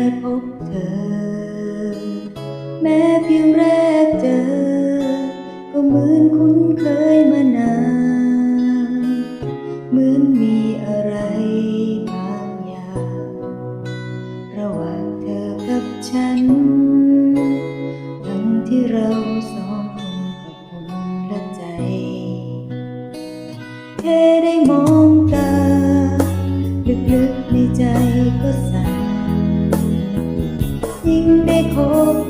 ได้พบเธอ แม้เพียงแรกเจอ ก็เหมือนคุ้นเคยมานาน เหมือนมีอะไรบางอย่าง ระหว่างเธอกับฉัน ทั้งที่เราสอง ko